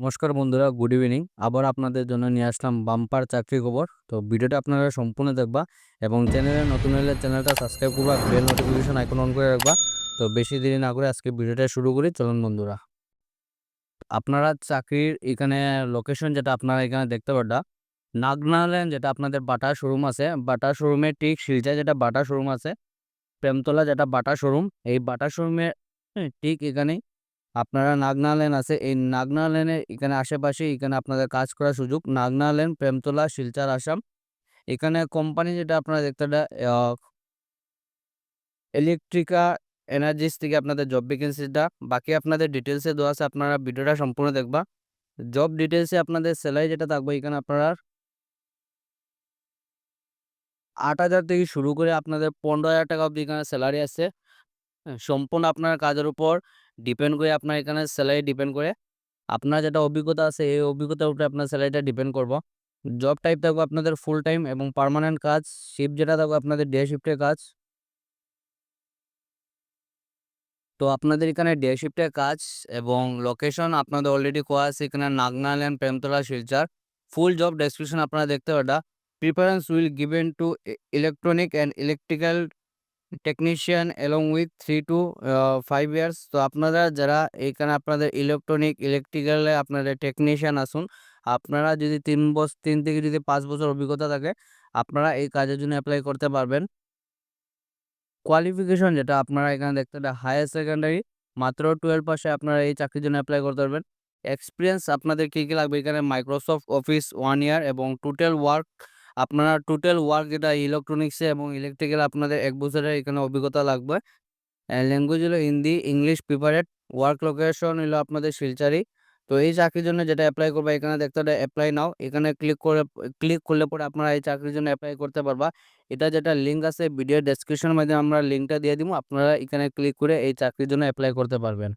নমস্কার বন্ধুরা, good evening. আবার আপনাদের জন্য নিয়ে আসলাম বাম্পার চাকরি খবর। তো ভিডিওটা আপনারা সম্পূর্ণ দেখবা এবং চ্যানেলে নতুন হলে চ্যানেলটা সাবস্ক্রাইব করবা, বেল নোটিফিকেশন আইকন অন করে রাখবা। তো বেশি দেরি না করে আজকে ভিডিওটা শুরু করি, চলুন বন্ধুরা। আপনারা চাকরির এখানে লোকেশন যেটা আপনারা এখানে দেখতে পারটা নাগনাল্যান্ড যেটা আপনাদের বাটা শোরুম আছে বাটা শোরুমের ঠিক শিলচা যেটা বাটা শোরুম আছে, প্রেমতলা যেটা বাটা শোরুম, এই বাটা শোরুমের ঠিক এখানেই আপনারা নাগনা লেন আছে। এই নাগনা লেনের এখানে আশেপাশে এখানে আপনাদের কাজ করার সুযোগ। নাগনা লেন প্রেমতলা, শিলচর, আসাম। এখানে কোম্পানি যেটা আপনারা দেখতে ইলেকট্রিকা এনার্জিস থেকে আপনাদের জব ভ্যাকেন্সিটা বাকি আপনাদের ডিটেলসে দেওয়া আছে, আপনারা ভিডিওটা সম্পূর্ণ দেখবা। জব ডিটেলসে আপনাদের স্যালারি যেটা থাকবে, এখানে আপনারা আট হাজার থেকে শুরু করে আপনাদের পনেরো হাজার টাকা অবধি এখানে স্যালারি আছে। সম্পূর্ণ আপনার কাজের উপর ডিপেন্ড করে আপনার এখানে স্যালারি ডিপেন্ড করে। আপনার যেটা অভিজ্ঞতা আছে, এই অভিজ্ঞতার উপরে আপনার স্যালারিটা ডিপেন্ড করব। জব টাইপ থাকবে আপনাদের ফুল টাইম এবং পার্মানেন্ট কাজ শিফট যেটা থাকবে আপনাদের ডে শিফটের কাজ। তো আপনাদের এখানে ডে শিফটের কাজ এবং লোকেশন আপনাদের অলরেডি কোয়া আছে এখানে নাগনাল্যান্ড Premtala, Silchar. Full job description আপনারা দেখতে পারটা preference will given to electronic and electrical technician along with three to five years তো আপনারা যারা এখানে আপনাদের ইলেকট্রনিক ইলেকট্রিক্যালে আপনাদের টেকনিশিয়ান আসুন, আপনারা যদি তিন বছর তিন থেকে যদি পাঁচ বছর অভিজ্ঞতা থাকে, আপনারা এই কাজের জন্য অ্যাপ্লাই করতে পারবেন। কোয়ালিফিকেশন যেটা আপনারা এখানে দেখতে হায়ার সেকেন্ডারি মাত্র টুয়েলভ পাশে আপনারা এই চাকরির জন্য অ্যাপ্লাই করতে পারবেন। এক্সপিরিয়েন্স আপনাদের কী কী লাগবে? এখানে মাইক্রোসফট অফিস ওয়ান ইয়ার এবং টোটাল ওয়ার্ক আপনারা টোটাল ওয়ার্ক যেটা ইলেকট্রনিক্সে এবং ইলেকট্রিক্যাল আপনাদের এক বছরের এখানে অভিজ্ঞতা লাগবে। ল্যাঙ্গুয়েজ হলো Hindi English preferred work location হলো আপনাদের শিলচারি। তো এই চাকরির জন্য যেটা অ্যাপ্লাই করবে, এখানে দেখতে হবে অ্যাপ্লাই নাও এখানে ক্লিক করে ক্লিক করলে পরে আপনারা এই চাকরির জন্য অ্যাপ্লাই করতে পারবা। এটা যেটা লিঙ্ক আছে ভিডিও ডেসক্রিপশনের মাধ্যমে আমরা লিঙ্কটা দিয়ে দিব, আপনারা এখানে ক্লিক করে এই চাকরির জন্য অ্যাপ্লাই করতে পারবেন।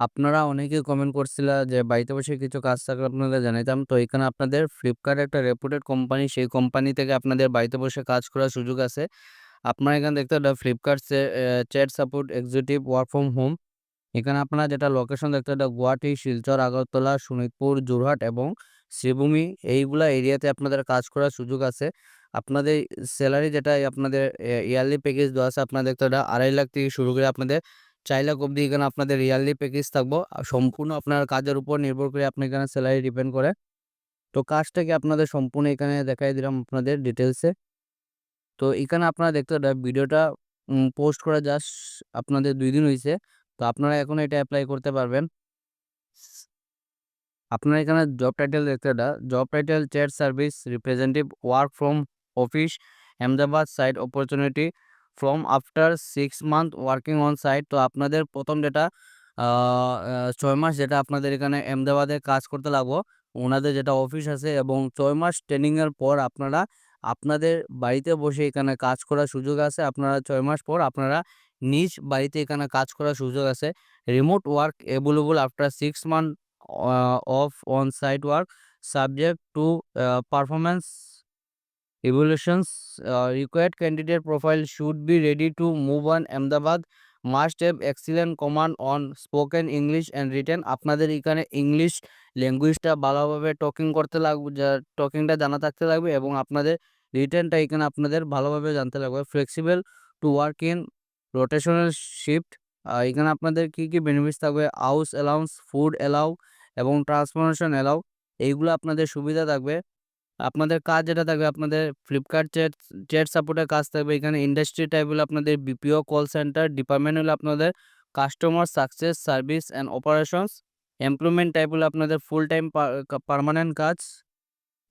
আপনারা অনেকেই কমেন্ট করছিল যে, বাড়িতে বসে কিছু কাজ থাকলে আপনাদের জানাইতাম। তো এখানে আপনাদের ফ্লিপকার্ট একটা রেপুটেড কোম্পানি সেই কোম্পানি থেকে আপনাদের বাড়িতে বসে কাজ করার সুযোগ আছে। আপনারা এখানে দেখতে পারেন Flipkart chat support executive work from home এখানে আপনারা যেটা লোকেশন দেখতে পারেন গুয়াহাটি, শিলচর, আগরতলা, শোণিতপুর যোরহাট এবং শ্রীভূমি এইগুলা এরিয়াতে আপনাদের কাজ করার সুযোগ আছে। আপনাদের স্যালারি যেটা, আপনাদের ইয়ারলি প্যাকেজ দেওয়া আছে আপনাদের দেখতে আড়াই লাখ থেকে শুরু করে আপনাদের চার লাখ অবধি এখানে আপনাদের ইয়ারলি প্যাকেজ থাকব। সম্পূর্ণ আপনার কাজের উপর নির্ভর করে আপনি এখানে স্যালারি ডিপেন্ড করে তো কাজটাকে আপনাদের সম্পূর্ণ এখানে দেখাই দিলাম আপনাদের ডিটেলসে তো এখানে আপনারা দেখতে ভিডিওটা পোস্ট করা জাস্ট আপনাদের দুই দিন হয়েছে তো আপনারা এখন এটা অ্যাপ্লাই করতে পারবেন। আপনারা এখানে জব টাইটেল দেখতে job title chair service representative work from office Ahmedabad site opportunity from after six month working on site তো আপনাদের প্রথম যেটা ছয় মাস যেটা আপনাদের এখানে আহমেদাবাদে কাজ করতে লাগবো, ওনাদের যেটা অফিস আছে এবং ছয় মাস ট্রেনিংয়ের পর আপনারা, আপনাদের বাড়িতে বসে এখানে কাজ করার সুযোগ আছে, আপনারা ছয় মাস পর আপনারা নিজ বাড়িতে এখানে কাজ করার সুযোগ আছে। Remote work available after six month of on site work subject to performance evaluations uh, required candidate profile should be ready to move on. Ahmedabad must have excellent command on spoken English and written আপনাদের এখানে English ল্যাঙ্গুয়েজটা ভালোভাবে talking করতে লাগবে টকিংটা জানা থাকতে লাগবে এবং আপনাদের রিটেনটা এখানে আপনাদের ভালোভাবে জানতে লাগবে। Flexible to work in rotational shift এখানে আপনাদের কী কী বেনিফিটস থাকবে? হাউস অ্যালাউন্স ফুড অ্যালাউ এবং ট্রান্সপোর্টেশন অ্যালাউ এইগুলো আপনাদের সুবিধা থাকবে। আপনাদের কাজ যেটা থাকবে, আপনাদের ফ্লিপকার্ট চ্যাট চ্যাট সাপোর্টের কাজ থাকবে। এখানে ইন্ডাস্ট্রি টাইপ হলো আপনাদের বিপিও কল সেন্টার ডিপার্টমেন্ট হলো আপনাদের customer success service and operations employment type হলো আপনাদের ফুল টাইম পারমানেন্ট কাজ।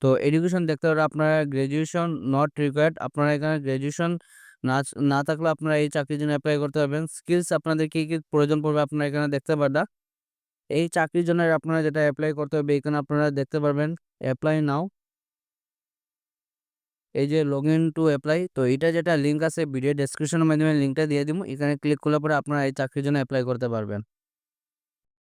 তো এডুকেশন দেখতে পারে আপনারা গ্র্যাজুয়েশন নট রিকোয়ার্ড আপনারা এখানে গ্র্যাজুয়েশন না না থাকলে আপনারা এই চাকরির জন্য অ্যাপ্লাই করতে পারবেন। স্কিলস আপনাদের কী কী প্রয়োজন পড়বে আপনারা এখানে দেখতে পারবেন এই চাকরির জন্য আপনারা যেটা অ্যাপ্লাই করতে হবে, এখানে আপনারা দেখতে পারবেন। অ্যাপ্লাই নাও এই যে লগ ইন টু অ্যাপ্লাই তো এটা যেটা লিঙ্ক আছে ভিডিও ডেসক্রিপশনের মাধ্যমে লিঙ্কটা দিয়ে দিব। এখানে ক্লিক করলে পরে আপনারা এই চাকরির জন্য অ্যাপ্লাই করতে পারবেন।